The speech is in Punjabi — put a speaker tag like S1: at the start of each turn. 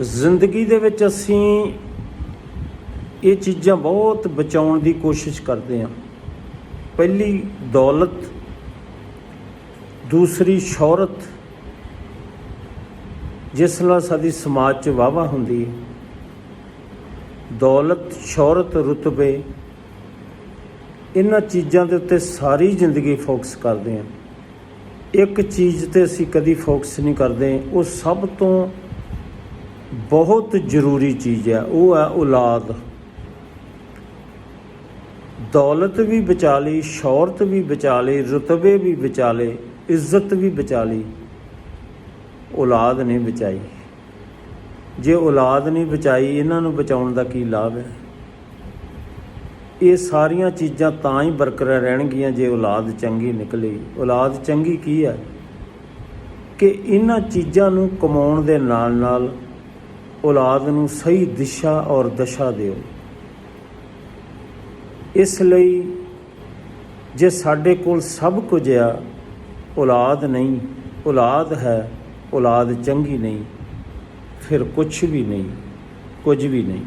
S1: ਜ਼ਿੰਦਗੀ ਦੇ ਵਿੱਚ ਅਸੀਂ ਇਹ ਚੀਜ਼ਾਂ ਬਹੁਤ ਬਚਾਉਣ ਦੀ ਕੋਸ਼ਿਸ਼ ਕਰਦੇ ਹਾਂ। ਪਹਿਲੀ ਦੌਲਤ, ਦੂਸਰੀ ਸ਼ੌਹਰਤ, ਜਿਸ ਨਾਲ ਸਾਡੀ ਸਮਾਜ 'ਚ ਵਾਵਾ ਹੁੰਦੀ ਹੈ। ਦੌਲਤ, ਸ਼ੌਹਰਤ, ਰੁਤਬੇ, ਇਹਨਾਂ ਚੀਜ਼ਾਂ ਦੇ ਉੱਤੇ ਸਾਰੀ ਜ਼ਿੰਦਗੀ ਫੋਕਸ ਕਰਦੇ ਹਾਂ। ਇੱਕ ਚੀਜ਼ ਤੇ ਅਸੀਂ ਕਦੀ ਫੋਕਸ ਨਹੀਂ ਕਰਦੇ। ਉਹ ਸਭ ਤੋਂ ਬਹੁਤ ਜ਼ਰੂਰੀ ਚੀਜ਼ ਹੈ, ਉਹ ਹੈ ਔਲਾਦ। ਦੌਲਤ ਵੀ ਬਚਾ ਲਈ ਸ਼ੌਹਰਤ ਵੀ ਬਚਾ ਲਈ ਰੁਤਬੇ ਵੀ ਬਚਾ ਲਏ ਇੱਜ਼ਤ ਵੀ ਬਚਾ ਲਈ ਔਲਾਦ ਨਹੀਂ ਬਚਾਈ। ਜੇ ਔਲਾਦ ਨਹੀਂ ਬਚਾਈ, ਇਹਨਾਂ ਨੂੰ ਬਚਾਉਣ ਦਾ ਕੀ ਲਾਭ ਹੈ? ਇਹ ਸਾਰੀਆਂ ਚੀਜ਼ਾਂ ਤਾਂ ਹੀ ਬਰਕਰਾਰ ਰਹਿਣਗੀਆਂ ਜੇ ਔਲਾਦ ਚੰਗੀ ਨਿਕਲੀ। ਔਲਾਦ ਚੰਗੀ ਕੀ ਹੈ? ਕਿ ਇਹਨਾਂ ਚੀਜ਼ਾਂ ਨੂੰ ਕਮਾਉਣ ਦੇ ਨਾਲ ਨਾਲ ਔਲਾਦ ਨੂੰ ਸਹੀ ਦਿਸ਼ਾ ਔਰ ਦਸ਼ਾ ਦਿਓ। ਇਸ ਲਈ ਜੇ ਸਾਡੇ ਕੋਲ ਸਭ ਕੁਝ ਆ, ਔਲਾਦ ਨਹੀਂ, ਔਲਾਦ ਹੈ, ਔਲਾਦ ਚੰਗੀ ਨਹੀਂ, ਫਿਰ ਕੁਝ ਵੀ ਨਹੀਂ, ਕੁਝ ਵੀ ਨਹੀਂ।